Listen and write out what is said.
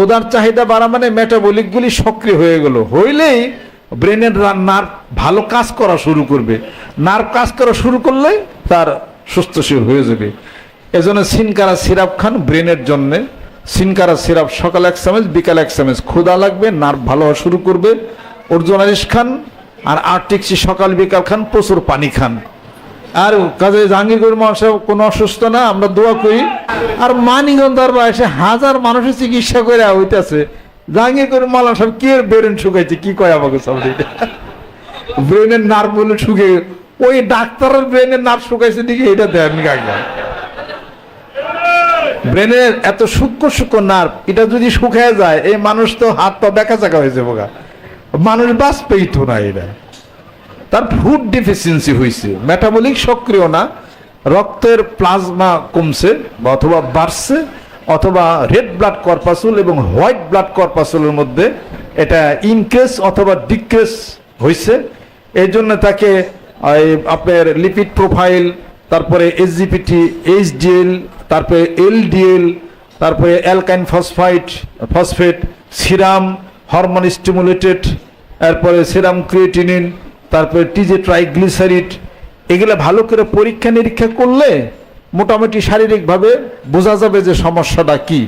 ক্ষুধার চাহিদা বাড়া মানে মেটাবলিকগুলি সক্রিয় হয়ে গেল। হইলেই ব্রেনের নার্ভ ভালো কাজ করা শুরু করবে। নার্ভ কাজ করা শুরু করলে তার সুস্থশীল হয়ে যাবে। এজন্য সিনকারা সিরাপ খান ব্রেনের জন্যে। সিনকারা সিরাপ সকাল এক চামচ, বিকাল এক চামচ ক্ষুধা লাগবে, নার্ভ ভালো হওয়া শুরু করবে। অর্জুনারিস খান আর আর্টিক্সি সকাল বিকাল খান প্রচুর পানি খান। আর কাজে জাহাঙ্গীরপুর মহাশয় কোনো অসুস্থ না, আমরা দোয়া করি আর মানিগঞ্জ এসে হাজার মানুষের চিকিৎসা করে হইতেছে। জাহাঙ্গীরপুর মালা সব কি ব্রেন শুকাইছে? কি কয় আমাকে সব ব্রেনের নার্ভ বলে শুকে ওই ডাক্তারের ব্রেনের নার্ভ শুকাইছে দিকে এটা দেন কাকা ব্রেনের এত সূক্ষ্ম সূক্ষ্ম নার্ভ এটা যদি শুকায় যায়, এই মানুষ তো হাত পা বেঁকা চাকা হয়েছে বোকা মানুষ বাঁচবেই তো না এটা। তার ফুড ডিফিসিয়েন্সি হয়েছে মেটাবলিক সক্রিয় না। রক্তের প্লাজমা কমছে অথবা বাড়ছে, অথবা রেড ব্লাড কর্পাসুল এবং হোয়াইট ব্লাড কর্পাসুলের মধ্যে এটা ইনক্রেস অথবা ডিক্রেস হয়েছে এই জন্য তাকে আপনার লিপিড প্রোফাইল তারপরে এসজিপিটি এইচডিএল তারপরে এলডিএল তারপরে অ্যালকাইন phosphatase phosphate serum hormone stimulated এরপরে সিরাম ক্রিয়েটিনিন তারপরে টিজে ট্রাইগ্লিসারিড এগুলো ভালো করে পরীক্ষা নিরীক্ষা করলে মোটামুটি শারীরিকভাবে বোঝা যাবে যে সমস্যাটা কি।